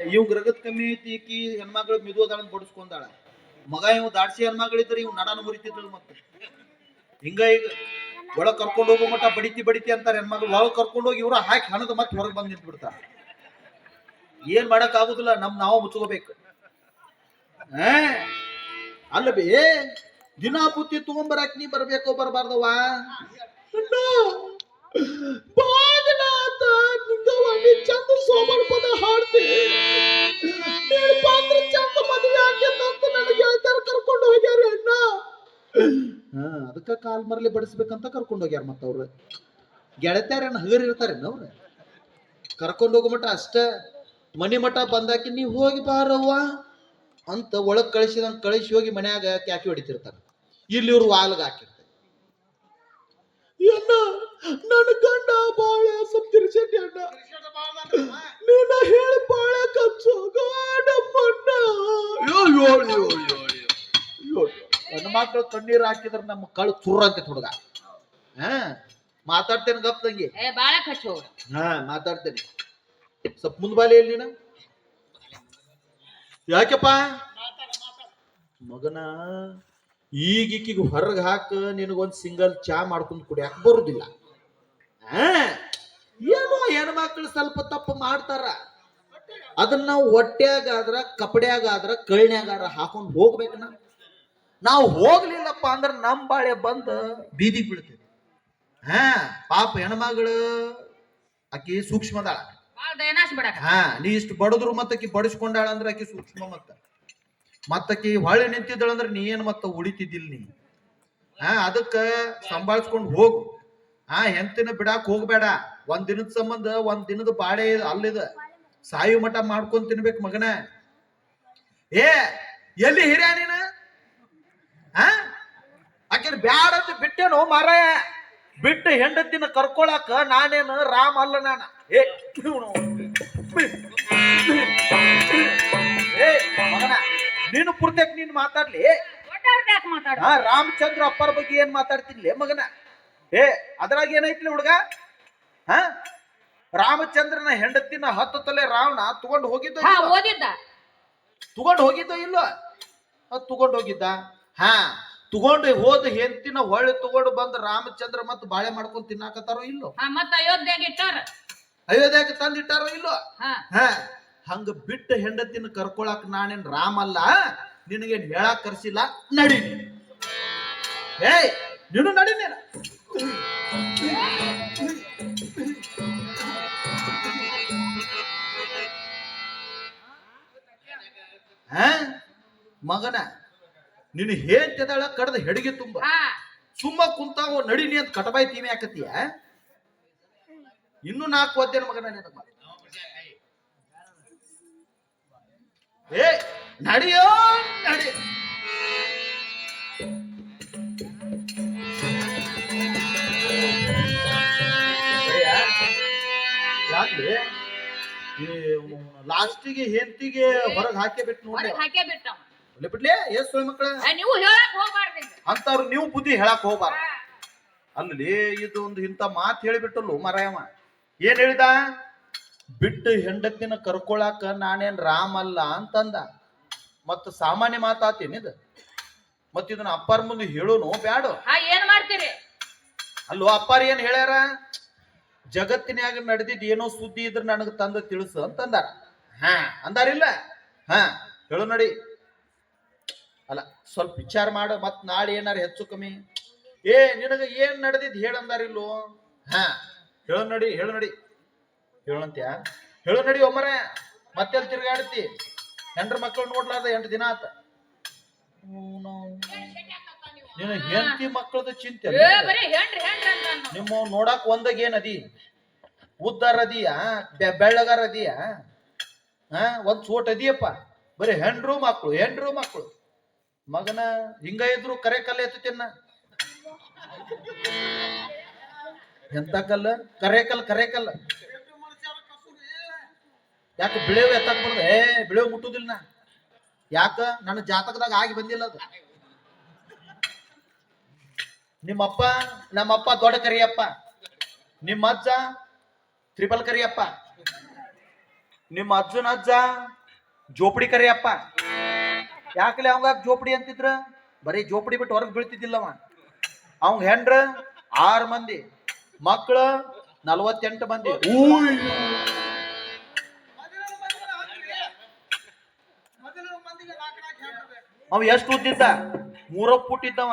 ಇವ್ ಗ್ರಗತ್ ಕಮ್ಮಿ ಐತಿ ಈಕಿ ಹೆಣ್ಮಗಳು ಮಿದು ಅದಾಳ ಬಡಿಸ್ಕೊಂಡಾಳ. ಮಗ ಇವ್ ದಾಡ್ಸಿ ಹೆಣ್ಮಗಳಿದ್ರೆ ಇವ್ ನಡಾನ ಮುರಿತಿದ್ರು ಮತ್ತೆ. ಹಿಂಗ ಈಗ ಒಳಗ್ ಕರ್ಕೊಂಡು ಹೋಗೋ ಮಟ್ಟ ಬಡಿತಿ ಬಡಿತಿ ಅಂತಾರೆ ಹೆಣ್ಮಗಳು ಒಳಗ್ ಕರ್ಕೊಂಡು ಹೋಗಿ ಇವ್ರ ಹಾಕಿ ಹಣದ ಮತ್ತೆ ಹೊರಗೆ ಬಂದ್ ನಿಂತು ಬಿಡ್ತಾರ ಏನ್ ಮಾಡಕ್ ಆಗುದಿಲ್ಲ ನಮ್ ನಾವು ಮುಚ್ಕೋಬೇಕು. ಆ? ಅಲ್ಲ ಬೇ ದಿನಾ ಬುತ್ತಿ ತಗೊಂಬರಕ್ ನೀ ಬರ್ಬೇಕೋ ಬರ್ಬಾರ್ದವ ಸೋಮನ ಪದ ಹಾಡ್ತೀನಿ ಅಂದ್ರೆ ಚಂದ ಮದುವೆ ಆಗಿದ್ದಂತ ನನಗೆ ಕರ್ಕೊಂಡು ಹೋಗ್ಯಾರ ಅಣ್ಣ. ಹಾ, ಅದಕ್ಕ ಕಾಲ್ ಮರಲಿ ಬಡಿಸ್ಬೇಕಂತ ಕರ್ಕೊಂಡು ಹೋಗ್ಯಾರ ಮತ್ತ ಅವ್ರು. ಗೆಳತ್ಯಾರೇನ ಹಗರ್ ಇರ್ತಾರೇನ ಅವ್ರ? ಕರ್ಕೊಂಡು ಹೋಗೋ ಮಟ ಅಷ್ಟ. ಮನೆ ಮಠ ಬಂದಾಕಿ ನೀ ಹೋಗಿ ಬಾರವ್ವ ಅಂತ ಒಳಗ್ ಕಳಿಸಿದಂಗ್ ಕಳಿಸಿ ಹೋಗಿ ಮನ್ಯಾಗ ಕ್ಯಾಕಿ ಹೊಡಿತಿರ್ತಾರ. ಇಲ್ಲಿ ಇವ್ರು ವಾಲ್ಗ ಹಾಕಿರ್ತಾರೆ. ಅಣ್ಣ ನನ್ನ ಗಂಡ ಬಾಳ ಸಪ್ತಿರ್ಸೆಟ್ಟಿ ಅಣ್ಣ. ನೀನ ಹೇಳಿ ಬಾಳ ಕಚ್ಚು ಗಾಡಮ್ಮಣ್ಣ. ನನ್ನ ಮಕ್ಕಳು ಕಣ್ಣೀರ್ ಹಾಕಿದ್ರ ನಮ್ಮ ಕಳು ಚುರ್ರ ಅಂತ ಹುಡುಗ. ಹಾ ಮಾತಾಡ್ತೇನೆ ಗಪ್ ತಂಗಿ ಏ ಬಾಳ ಖರ್ಚು. ಹಾ ಮಾತಾಡ್ತೇನೆ. ಸ್ವಲ್ಪ ಮುಂದ್ ಬಾಲಿ ಇಲ್ಲಿ ನೀನು? ಯಾಕೆಪ್ಪ? ಮಗನ? ಈಗೀಕಿಗೆ ಹೊರಗೆ ಹಾಕ ನಿನಗೊಂದು ಸಿಂಗಲ್ ಚಾ ಮಾಡ್ಕೊಂಡು ಕುಡಿಯಾಕ ಬರುದಿಲ್ಲ. ಆ, ಏನೋ ಹೆಣ್ಮಕ್ಳು ಸ್ವಲ್ಪ ತಪ್ಪು ಮಾಡ್ತಾರ. ಅದನ್ನ ನಾವು ಹೊಟ್ಯಾಗಾದ್ರ ಕಪಡ್ಯಾಗಾದ್ರ ಕಳ್ನ್ಯಾಗಾರ ಹಾಕೊಂಡು ಹೋಗ್ಬೇಕು ನಾವು ನಾವು ಹೋಗ್ಲಿಲ್ಲಪ್ಪ ಅಂದ್ರೆ ನಮ್ ಬಾಳೆ ಬಂದು ಬೀದಿಗೆ ಬೀಳ್ತೇವೆ ಹಾ ಪಾಪ ಹೆಣ್ಮಗಳು ಆಕಿ ಸೂಕ್ಷ್ಮದಾಳ. ಹಾ ನೀ ಇಷ್ಟು ಬಡದ್ರು ಮತ್ತಕಿ ಬಡಿಸ್ಕೊಂಡಾಳ ಅಂದ್ರೆ ಆಕಿ ಸೂಕ್ಷ್ಮ ಮತ್ತ. ಮತ್ತಕಿ ಹೊಳೆ ನಿಂತಿದ್ದಳ ಅಂದ್ರೆ ನೀ ಏನ್ ಮತ್ತ ಉಳಿತಿದ್ದಿಲ್ಲ ನೀ? ಹಾ, ಅದಕ್ಕ ಸಂಭಾಳಿಸ್ಕೊಂಡು ಹೋಗು. ಆ ಹೆಂತಿನ ಬಿಡಾಕ್ ಹೋಗ್ಬೇಡ. ಒಂದ್ ದಿನದ ಸಂಬಂಧ, ಒಂದ್ ದಿನದ ಬಾಡೆ ಅಲ್ಲಿದ ಸಾಯು ಮಠ ಮಾಡ್ಕೊಂಡ್ ತಿನ್ಬೇಕು ಮಗನ. ಏ, ಎಲ್ಲಿ ಹಿರಿಯ ನೀನ? ಆಕಿನ ಬ್ಯಾಡ ಅಂತ ಬಿಟ್ಟೇನು ಮಾರಾಯ? ಬಿಟ್ಟು ಹೆಂಡತಿನ ಕರ್ಕೊಳಕ ನಾನೇನು ರಾಮ ಅಲ್ಲ ನಾನು? ಏ ನೀನು ಪುರ್ತಕ್ ನೀನ್ ಮಾತಾಡ್ಲಿ? ಹಾ ರಾಮಚಂದ್ರ ಅಪ್ಪರ ಬಗ್ಗೆ ಏನ್ ಮಾತಾಡ್ತೀನಿ ಮಗನ? ಏ ಅದ್ರಾಗ ಏನೈತ್ಲಿ ಹುಡುಗ? ಹ? ರಾಮಚಂದ್ರನ ಹೆಂಡತಿನ ಹತ್ತು ತಲೆ ರಾವಣ ತಗೊಂಡು ಹೋಗಿದ್ದ ತಗೊಂಡು ಹೋಗಿದ್ದ ಇಲ್ಲ ಅದ್ ತಗೊಂಡು ಹೋಗಿದ್ದ. ಹಾ ತಗೊಂಡು ಹೋದ ಹೆಂಡತಿನ ಹೊಳ್ಳಿ ತಗೊಂಡು ಬಂದ ರಾಮಚಂದ್ರ ಮತ್ ಬಾಳೆ ಮಾಡ್ಕೊಂಡ್ ತಿನ್ನಾಕತ್ತಾರೋ ಇಲ್ಲೋ ಮತ್ತ ಅಯೋಧ್ಯಾಗ ಇಟ್ಟಾರ. ಅಯೋಧ್ಯೆಗೆ ತಂದಿಟ್ಟಾರೋ ಇಲ್ಲೋ ಹಾ. ಹಂಗ ಬಿಟ್ಟ ಹೆಂಡತಿನ ಕರ್ಕೊಳಕ್ ನಾನೇನ್ ರಾಮ ಅಲ್ಲ? ನಿನಗೇನ್ ಹೇಳಾಕ್ ಕರ್ಸಿಲ್ಲ? ನಡಿ. ಏಯ್ ನೀನು ನಡಿ ನೀನು. ಹಾ? ಮಗನ ನೀನು ಹೇಳ್ತಿದ್ದಾಳ ಕಡ್ದ ಹೆಡಿಗೆ ತುಂಬ. ಸುಮ್ಮ ಕುಂತಾವ ನಡಿನಿ ಅಂತ ಕಟಬಾಯಿ ನೀ ಇನ್ನು ನಾಲ್ಕು ಒದ್ದೇನು ಮಗನ ನಿನಗ ಏ ನಡಿಯೋ ನಡಿ. ಯಾಕ್ರಿ? ಲಾಸ್ಟಿಗೆ ಹೆಂಡತಿಗೆ ಹೊರಗೆ ಹಾಕಿ ಬಿಟ್ಟು ನೋಡಿ ಹೊರಗ್ ಹಾಕೇ ಬಿಟ್ಟವ ಒಳ್ಳೆ ಬಿಡ್ಲೇ ಎಸ್ ಸುಳ್ಳು ಮಕ್ಕಳ. ನೀವು ಹೇಳಕ್ ಹೋಗ್ಬಾರ್ದು ಅಂತವ್ರು ನೀವು ಬುದ್ಧಿ ಹೇಳಕ್ ಹೋಗ್ಬಾರ ಅಲ್ಲಿ ಇದು ಒಂದು ಇಂಥ ಮಾತು ಹೇಳಿಬಿಟ್ಟಲ್ಲು ಮರಾಯವ. ಏನ್ ಹೇಳಿದ? ಬಿಟ್ಟು ಹೆಂಡತಿನ ಕರ್ಕೊಳಾಕ ನಾನೇನ್ ರಾಮ ಅಲ್ಲ ಅಂತಂದ. ಮತ್ತ ಸಾಮಾನ್ಯ ಮಾತಾತೇನಿದ ಮತ್ತ ಇದನ್ನ ಅಪ್ಪಾರ ಮುಂದೆ ಹೇಳೋನು ಬ್ಯಾಡು. ಏನ್ ಮಾಡ್ತೀರಿ? ಅಲ್ಲೋ ಅಪ್ಪಾರ ಏನ್ ಹೇಳ್ಯಾರ? ಜಗತ್ತಿನ್ಯಾಗ ನಡೆದಿದ್ ಏನೋ ಸುದ್ದಿ ಇದ್ರ ನನಗ ತಂದ ತಿಳಿಸು ಅಂತಂದಾರ. ಹಾ ಅಂದಾರಿಲ್ಲ ಹಾ ಹೇಳು ನಡಿ. ಅಲ್ಲ ಸ್ವಲ್ಪ ವಿಚಾರ ಮಾಡು ಮತ್ ನಾಳೆ ಏನಾರ ಹೆಚ್ಚು ಕಮ್ಮಿ. ಏ ನಿನಗ ಏನ್ ನಡೆದಿದ್ ಹೇಳಂದಾರಿಲ್ಲೋ? ಹಾ ಹೇಳು ನಡಿ ಹೇಳು ನಡಿ. ಹೇಳಂತ್ಯಾ? ಹೇಳು ನಡಿ ಒಮ್ಮರ ಮತ್ತೆಲ್ಲಿ ತಿರ್ಗಾಡ್ತಿ? ಹೆಂಡ್ರ ಮಕ್ಕಳು ನೋಡ್ಲಾರ್ದ ಎಂಟು ದಿನ ಆತ. ನೀನು ಹೆಂಡತಿ ಮಕ್ಕಳದ ಚಿಂತೆ ನಿಮ್ಮ ನೋಡಾಕ್ ಒಂದಾಗ ಏನದಿ ಉದ್ದಾರ ಅದೀಯ? ಬೆಳ್ಳಗಾರ ಅದೀಯ? ಹಾ ಒಂದ್ ಸೋಟ್ ಅದಿಯಪ್ಪ. ಬರೀ ಹೆಂಡ್ರು ಮಕ್ಕಳು ಹೆಂಡ್ರು ಮಕ್ಕಳು ಮಗನ ಹಿಂಗ ಇದ್ರು ಕರೆ ಕಲ್ಲ ಎತ್ತಿನ ಎಂತ ಕಲ್ಲ? ಕರೆ ಕಲ್ ಕರೆ ಕಲ್ಲ. ಯಾಕೆ ಬಿಳೆವು ಎತ್ತಾಕ್ ಬರ್ದ? ಏ, ಬಿಳೆವು ಮುಟ್ಟುದಿಲ್ಲ ನಾ. ಯಾಕ? ನನ್ನ ಜಾತಕದಾಗ ಆಗಿ ಬಂದಿಲ್ಲ ಅದು. ನಿಮ್ಮಪ್ಪ, ನಮ್ಮಪ್ಪ ದೊಡ್ಡ ಕರಿಯಪ್ಪ. ನಿಮ್ಮ ಅಜ್ಜ ತ್ರಿಬಲ್ ಕರಿಯಪ್ಪ. ನಿಮ್ಮ ಅಜ್ಜನ ಅಜ್ಜ ಜೋಪಡಿ ಕರಿಯಪ್ಪ. ಯಾಕಲೆ ಅವಂಗ ಜೋಪಡಿ ಅಂತಿದ್ರ? ಬರೀ ಜೋಪಡಿ ಬಿಟ್ಟು ಹೊರಗೆ ಅವ. ಅವಂಗ ಹೆಂಡ್ರ ಆರು ಮಂದಿ. ಮಕ್ಕಳು ನಲ್ವತ್ತೆಂಟು ಮಂದಿ. ಅವ ಎಷ್ಟು ಉದ್ದಿದ್ದ? ಮೂರ ಫುಟ್ ಇದ್ದವ